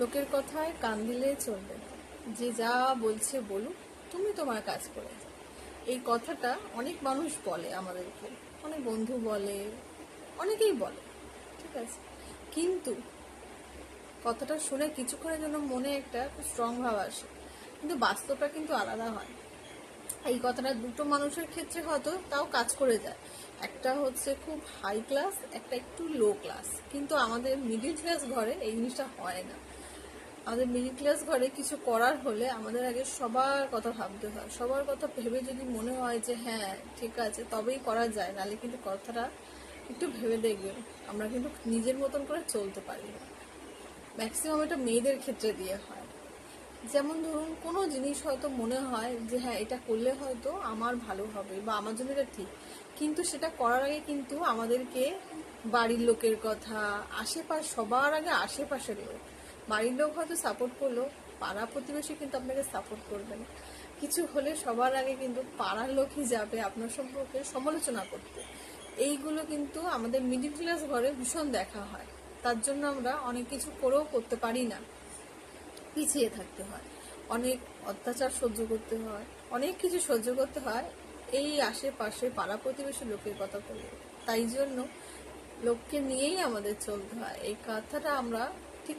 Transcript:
লোকের কথায় কান দিলে চলবে। যে যা বলছে বলুক, তুমি তোমার কাজ করে এই কথাটা অনেক মানুষ বলে আমাদেরকে। অনেক বন্ধু বলে, অনেকেই বলে, ঠিক আছে? কিন্তু কথাটা শুনে কিছুক্ষণের জন্য মনে একটা স্ট্রং ভাব আসে। কিন্তু বাস্তবটা কিন্তু আলাদা হয়। এই কথাটা দুটো মানুষের ক্ষেত্রে হয়তো তাও কাজ করে যায়। একটা হচ্ছে খুব হাই ক্লাস একটা একটু লো ক্লাস কিন্তু আমাদের মিডিল ক্লাস ঘরে এই জিনিসটা হয় না। আমাদের মিডিল ক্লাস ঘরে কিছু করার হলে আমাদের আগে সবার কথা ভাবতে হয়। সবার কথা ভেবে যদি মনে হয় যে হ্যাঁ ঠিক আছে, তবেই করা যায়। নাহলে কিন্তু কথাটা একটু ভেবে দেখবেন আমরা কিন্তু নিজের মতন করে চলতে পারি না। ম্যাক্সিমাম এটা মেয়েদের ক্ষেত্রে দিয়ে হয়। যেমন ধরুন, কোনো জিনিস হয়তো মনে হয় যে হ্যাঁ এটা করলে হয়তো আমার ভালো হবে বা আমার জন্য এটা ঠিক। কিন্তু সেটা করার আগে কিন্তু আমাদেরকে বাড়ির লোকের কথা, আশেপাশ, সবার আগে আশেপাশের লোক। বাড়ির লোক হয়তো সাপোর্ট করল, পাড়া প্রতিবেশী কিন্তু আপনাকে সাপোর্ট করবে না। কিছু হলে সবার আগে কিন্তু পাড়ার লোকই যাবে আপনার সম্পর্কে সমালোচনা করতে। এইগুলো কিন্তু আমাদের মিডিল ক্লাস ঘরে ভীষণ দেখা হয়। তার জন্য আমরা অনেক কিছু করেও করতে পারি না। পিছিয়ে থাকতে হয়। অনেক অত্যাচার সহ্য করতে হয়। অনেক কিছু সহ্য করতে হয় এই আশেপাশে পাড়া প্রতিবেশী লোকের কথা বলে। তাই জন্য লোককে নিয়েই আমাদের চলতে হয়। এই কথাটা আমরা ঠিক